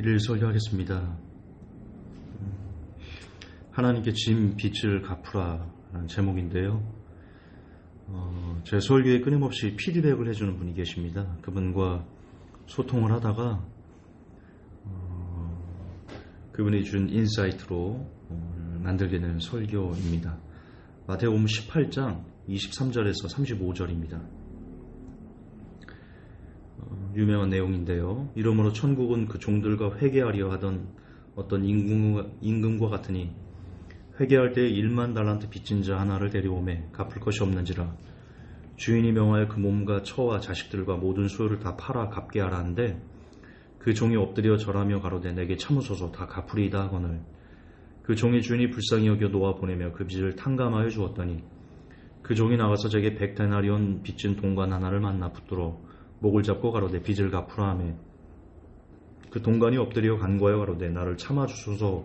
이를 설교하겠습니다. 하나님께 진 빚을 갚으라라는 제목인데요. 어, 제 설교에 끊임없이 피드백을 해주는 분이 계십니다. 그분과 소통을 하다가 어, 그분이 준 인사이트로 어, 만들게 된 설교입니다. 마태복음 18장 23절에서 35절입니다. 어, 유명한 내용인데요. 이러므로 천국은 그 종들과 회개하려 하던 어떤 임금과, 임금과 같으니 회개할 때 1만 달란트 빚진 자 하나를 데려오매 갚을 것이 없는지라 주인이 명하여 그 몸과 처와 자식들과 모든 소유를 다 팔아 갚게 하라는데 그 종이 엎드려 절하며 가로되 내게 참으소서 다 갚으리이다 하거늘 그 종의 주인이 불쌍히 여겨 놓아 보내며 그 빚을 탕감하여 주었더니 그 종이 나가서 제게 백데나리온 빚진 동관 하나를 만나 붙들어 목을 잡고 가로되 빚을 갚으라 하매. 그 동관이 엎드려 간과하여 가로되 나를 참아 주소서.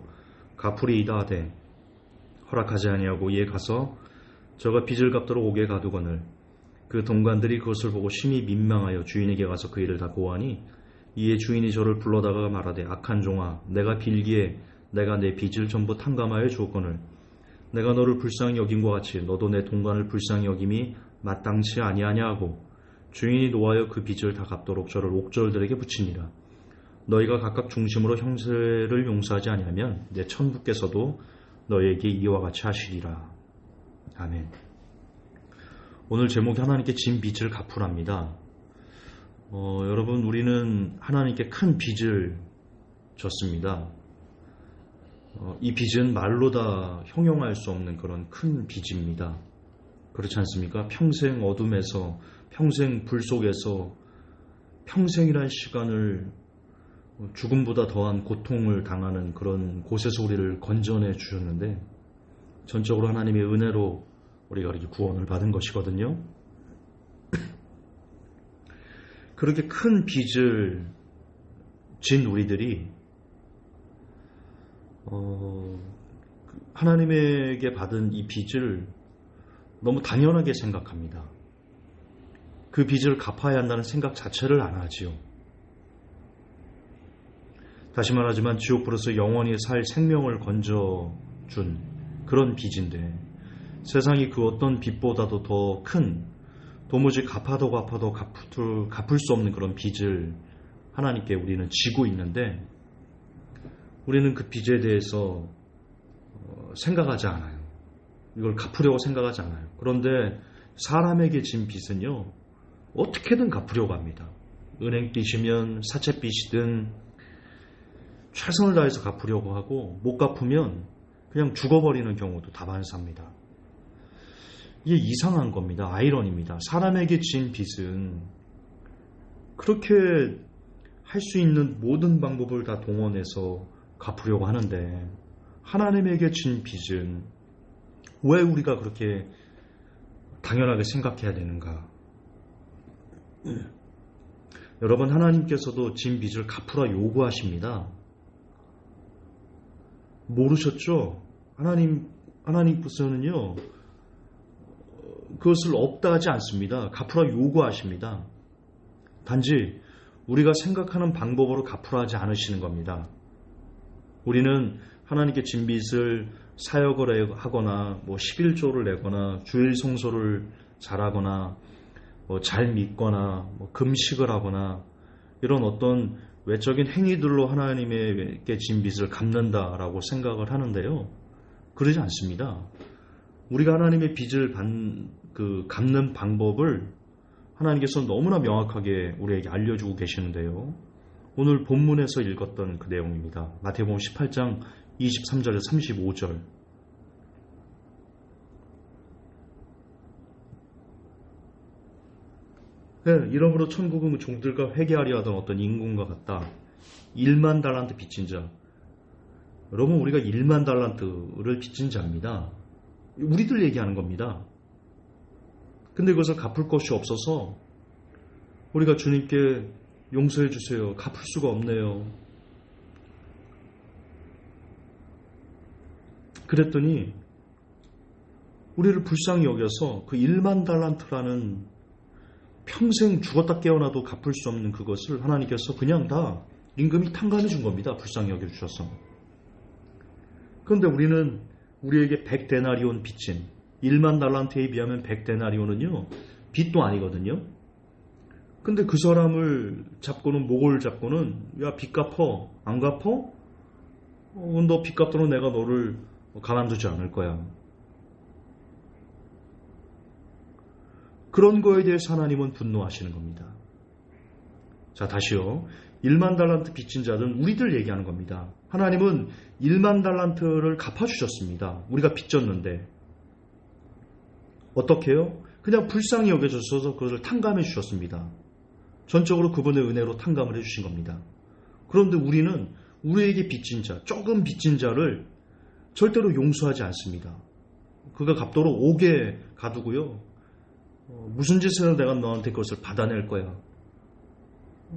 갚으리이다 하되 허락하지 아니하고 이에 가서 저가 빚을 갚도록 오게 가두거늘 그 동관들이 그것을 보고 심히 민망하여 주인에게 가서 그 일을 다 고하니 이에 주인이 저를 불러다가 말하되 악한 종아 내가 빌기에 내가 내 빚을 전부 탕감하여 주었거늘. 내가 너를 불쌍히 여김과 같이 너도 내 동관을 불쌍히 여김이 마땅치 아니하냐 하고 주인이 노하여 그 빚을 다 갚도록 저를 옥절들에게 붙이니라 너희가 각각 중심으로 형세를 용서하지 아니하면 내 천부께서도 너에게 이와 같이 하시리라. 아멘. 오늘 제목이 하나님께 진 빚을 갚으랍니다. 어, 여러분, 우리는 하나님께 큰 빚을 졌습니다. 어, 이 빚은 말로 다 형용할 수 없는 그런 큰 빚입니다. 그렇지 않습니까? 평생 어둠에서, 평생 불 속에서, 평생이란 시간을 죽음보다 더한 고통을 당하는 그런 곳에서 우리를 건져내 주셨는데 전적으로 하나님의 은혜로 우리가 이렇게 구원을 받은 것이거든요. 그렇게 큰 빚을 진 우리들이 어, 하나님에게 받은 이 빚을 너무 당연하게 생각합니다. 그 빚을 갚아야 한다는 생각 자체를 안 하지요. 다시 말하지만 지옥불에서 영원히 살 생명을 건져준 그런 빚인데 세상이 그 어떤 빚보다도 더 큰 도무지 갚아도 갚아도 갚을, 갚을 수 없는 그런 빚을 하나님께 우리는 지고 있는데 우리는 그 빚에 대해서 어, 생각하지 않아요. 이걸 갚으려고 생각하지 않아요. 그런데 사람에게 진 빚은요 어떻게든 갚으려고 합니다. 은행 빚이면 사채 빚이든 최선을 다해서 갚으려고 하고 못 갚으면 그냥 죽어버리는 경우도 다반사입니다. 이게 이상한 겁니다. 아이러니입니다. 사람에게 진 빚은 그렇게 할 수 있는 모든 방법을 다 동원해서 갚으려고 하는데 하나님에게 진 빚은 왜 우리가 그렇게 당연하게 생각해야 되는가? 여러분 하나님께서도 진 빚을 갚으라 요구하십니다. 모르셨죠? 하나님, 하나님께서는요, 그것을 없다 하지 않습니다. 갚으라 요구하십니다. 단지 우리가 생각하는 방법으로 갚으라 하지 않으시는 겁니다. 우리는 하나님께 진빚을 사역을 하거나 뭐 11조를 내거나 주일 성소를 잘하거나 뭐 잘 믿거나 뭐 금식을 하거나 이런 어떤 외적인 행위들로 하나님에게 진 빚을 갚는다라고 생각을 하는데요. 그러지 않습니다. 우리가 하나님의 빚을 받, 그, 갚는 방법을 하나님께서 너무나 명확하게 우리에게 알려주고 계시는데요. 오늘 본문에서 읽었던 그 내용입니다. 마태복음 18장 23절에서 35절. 네, 이러므로 천국은 종들과 회개하려 하던 어떤 인군과 같다. 1만 달란트 빚진 자. 여러분 우리가 1만 달란트를 빚진 자입니다. 우리들 얘기하는 겁니다. 근데 그것을 갚을 것이 없어서 우리가 주님께 용서해 주세요. 갚을 수가 없네요. 그랬더니 우리를 불쌍히 여겨서 그 1만 달란트라는 평생 죽었다 깨어나도 갚을 수 없는 그것을 하나님께서 그냥 다 임금이 탕감해 준 겁니다. 불쌍히 여겨 주셔서. 그런데 우리는 우리에게 100데나리온 빚진 1만 달란트에 비하면 100데나리온은요 빚도 아니거든요. 근데 그 사람을 잡고는 목을 잡고는 야 빚 갚어 안 갚어? 어, 너빚 갚도록 내가 너를 가만두지 않을 거야. 그런 거에 대해서 하나님은 분노하시는 겁니다. 자, 다시요. 1만 달란트 빚진 자들은 우리들 얘기하는 겁니다. 하나님은 1만 달란트를 갚아주셨습니다. 우리가 빚졌는데. 어떻게요? 그냥 불쌍히 여겨져서 그것을 탕감해 주셨습니다. 전적으로 그분의 은혜로 탕감을 해주신 겁니다. 그런데 우리는 우리에게 빚진 자, 조금 빚진 자를 절대로 용서하지 않습니다. 그가 갚도록 오게 가두고요. 어, 무슨 짓을 내가 너한테 그것을 받아낼 거야.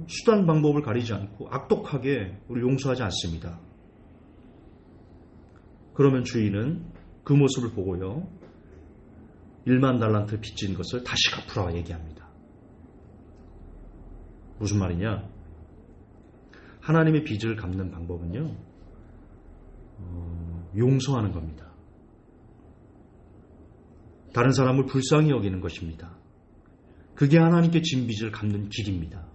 수단 방법을 가리지 않고 악독하게 우리 용서하지 않습니다. 그러면 주인은 그 모습을 보고요. 1만 달란트 빚진 것을 다시 갚으라 얘기합니다. 무슨 말이냐? 하나님의 빚을 갚는 방법은요, 어, 용서하는 겁니다. 다른 사람을 불쌍히 여기는 것입니다. 그게 하나님께 진 빚을 갚는 길입니다.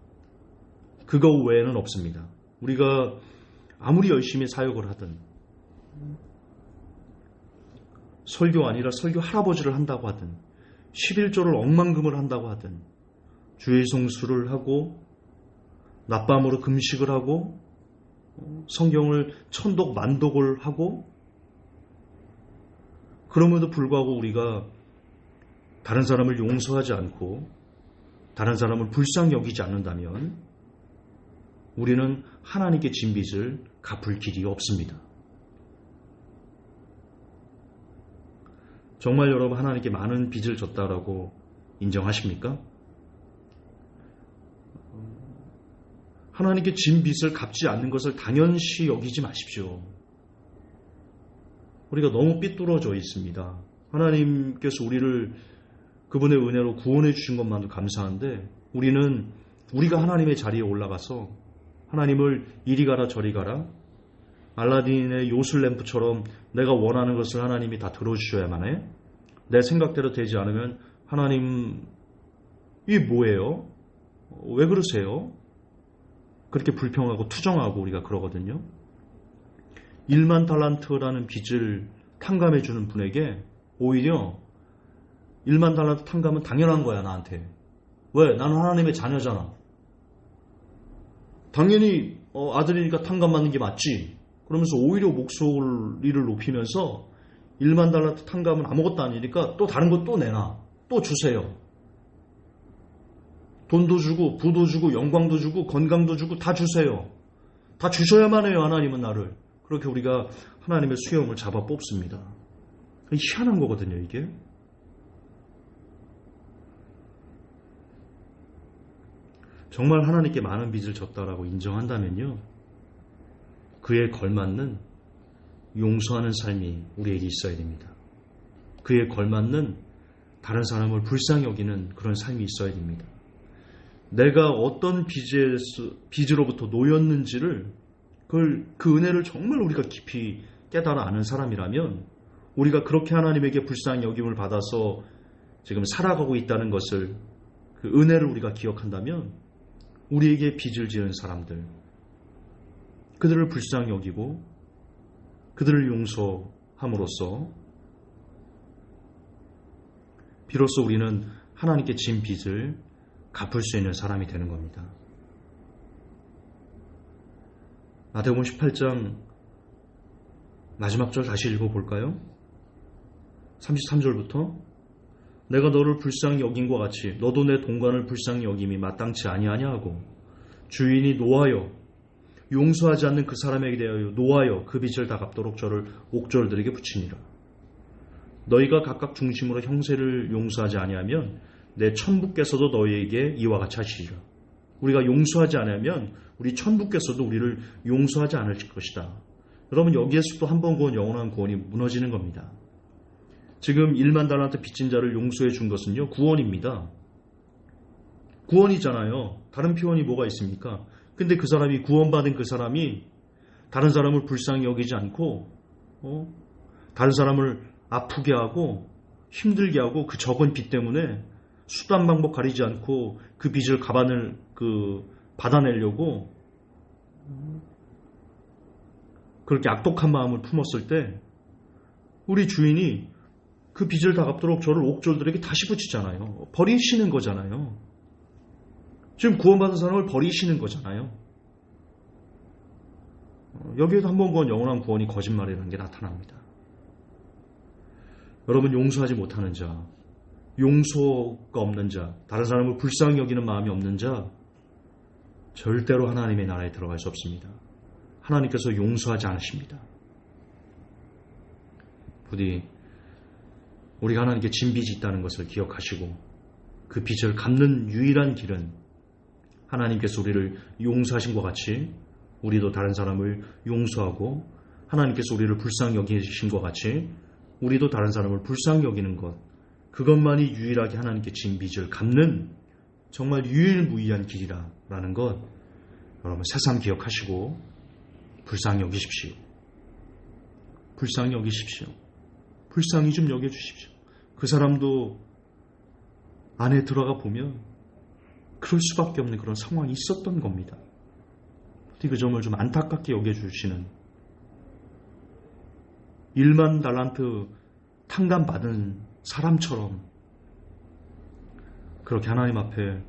그거 외에는 없습니다. 우리가 아무리 열심히 사역을 하든, 설교 아니라 설교 할아버지를 한다고 하든, 11조를 억만금을 한다고 하든, 주의 성수를 하고, 낮밤으로 금식을 하고, 성경을 천독 만독을 하고, 그럼에도 불구하고 우리가 다른 사람을 용서하지 않고 다른 사람을 불쌍히 여기지 않는다면 우리는 하나님께 진 빚을 갚을 길이 없습니다. 정말 여러분 하나님께 많은 빚을 졌다라고 인정하십니까? 하나님께 진 빚을 갚지 않는 것을 당연시 여기지 마십시오. 우리가 너무 삐뚤어져 있습니다. 하나님께서 우리를 그분의 은혜로 구원해 주신 것만도 감사한데 우리는 우리가 하나님의 자리에 올라가서 하나님을 이리 가라 저리 가라 알라딘의 요술 램프처럼 내가 원하는 것을 하나님이 다 들어주셔야만 해. 내 생각대로 되지 않으면 하나님 이 뭐예요? 왜 그러세요? 그렇게 불평하고 투정하고 우리가 그러거든요. 1만 달란트라는 빚을 탕감해 주는 분에게 오히려 1만 달란트 탕감은 당연한 거야 나한테. 왜? 나는 하나님의 자녀잖아. 당연히 어, 아들이니까 탕감 받는 게 맞지. 그러면서 오히려 목소리를 높이면서 1만 달란트 탕감은 아무것도 아니니까 또 다른 거 또 내놔. 또 주세요. 돈도 주고 부도 주고 영광도 주고 건강도 주고 다 주세요. 다 주셔야만 해요 하나님은 나를. 그렇게 우리가 하나님의 수염을 잡아 뽑습니다. 희한한 거거든요 이게. 정말 하나님께 많은 빚을 졌다라고 인정한다면요. 그에 걸맞는 용서하는 삶이 우리에게 있어야 됩니다. 그에 걸맞는 다른 사람을 불쌍히 여기는 그런 삶이 있어야 됩니다. 내가 어떤 빚으로부터 놓였는지를 그걸, 그 은혜를 정말 우리가 깊이 깨달아 아는 사람이라면 우리가 그렇게 하나님에게 불쌍히 여김을 받아서 지금 살아가고 있다는 것을 그 은혜를 우리가 기억한다면 우리에게 빚을 지은 사람들 그들을 불쌍히 여기고 그들을 용서함으로써 비로소 우리는 하나님께 진 빚을 갚을 수 있는 사람이 되는 겁니다. 마태복음 18장 마지막 절 다시 읽어볼까요? 33절부터 내가 너를 불쌍히 여긴과 같이 너도 내 동관을 불쌍히 여김이 마땅치 아니하냐 하고 주인이 노하여 용서하지 않는 그 사람에게 대하여 노하여 그 빚을 다 갚도록 저를 옥졸들에게 붙이니라. 너희가 각각 중심으로 형세를 용서하지 아니하면 내 천부께서도 너희에게 이와 같이 하시리라. 우리가 용서하지 않으면 우리 천부께서도 우리를 용서하지 않을 것이다. 여러분 여기에서 또한번 구원 영원한 구원이 무너지는 겁니다. 지금 1만 달란트 빚진 자를 용서해 준 것은요 구원입니다. 구원이잖아요. 다른 표현이 뭐가 있습니까? 근데 그 사람이 구원받은 그 사람이 다른 사람을 불쌍히 여기지 않고 어? 다른 사람을 아프게 하고 힘들게 하고 그 적은 빚 때문에 수단 방법 가리지 않고 그 빚을 가반을 그 받아내려고 그렇게 악독한 마음을 품었을 때 우리 주인이 그 빚을 다 갚도록 저를 옥졸들에게 다시 붙이잖아요. 버리시는 거잖아요. 지금 구원받은 사람을 버리시는 거잖아요. 어, 여기에도 한번본 영원한 구원이 거짓말이라는 게 나타납니다. 여러분 용서하지 못하는 자, 용서가 없는 자, 다른 사람을 불쌍히 여기는 마음이 없는 자, 절대로 하나님의 나라에 들어갈 수 없습니다. 하나님께서 용서하지 않으십니다. 부디 우리가 하나님께 진 빚이 있다는 것을 기억하시고 그 빚을 갚는 유일한 길은 하나님께서 우리를 용서하신 것 같이 우리도 다른 사람을 용서하고 하나님께서 우리를 불쌍히 여기신 것 같이 우리도 다른 사람을 불쌍히 여기는 것 그것만이 유일하게 하나님께 진 빚을 갚는 정말 유일무이한 길이라라는 것 여러분 새삼 기억하시고 불쌍히 여기십시오. 불쌍히 여기십시오. 불쌍히 좀 여겨주십시오. 그 사람도 안에 들어가 보면 그럴 수밖에 없는 그런 상황이 있었던 겁니다. 그 점을 좀 안타깝게 여겨주시는 1만 달란트 탕감 받은 사람처럼 그렇게 하나님 앞에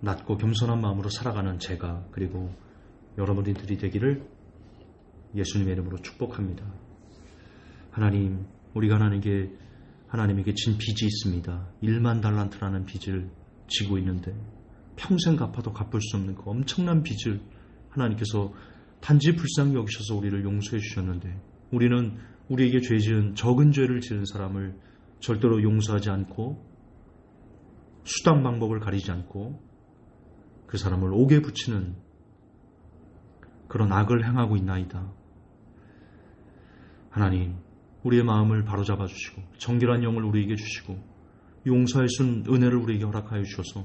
낮고 겸손한 마음으로 살아가는 제가 그리고 여러분들이 되기를 예수님의 이름으로 축복합니다. 하나님, 우리가 하나님께 하나님에게 진 빚이 있습니다. 1만 달란트라는 빚을 지고 있는데 평생 갚아도 갚을 수 없는 그 엄청난 빚을 하나님께서 단지 불쌍히 여기셔서 우리를 용서해 주셨는데 우리는 우리에게 죄 지은 적은 죄를 지은 사람을 절대로 용서하지 않고 수단 방법을 가리지 않고 그 사람을 옥에 붙이는 그런 악을 행하고 있나이다. 하나님, 우리의 마음을 바로잡아 주시고 정결한 영을 우리에게 주시고 용서할 수 있는 은혜를 우리에게 허락하여 주셔서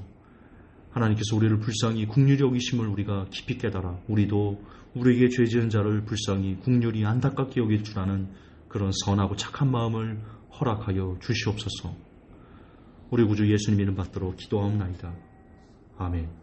하나님께서 우리를 불쌍히 국률이 여기심을 우리가 깊이 깨달아 우리도 우리에게 죄 지은 자를 불쌍히 국률이 안타깝게 여길 줄 아는 그런 선하고 착한 마음을 허락하여 주시옵소서. 우리 구주 예수님 이름 받들어 기도하옵나이다. 아멘.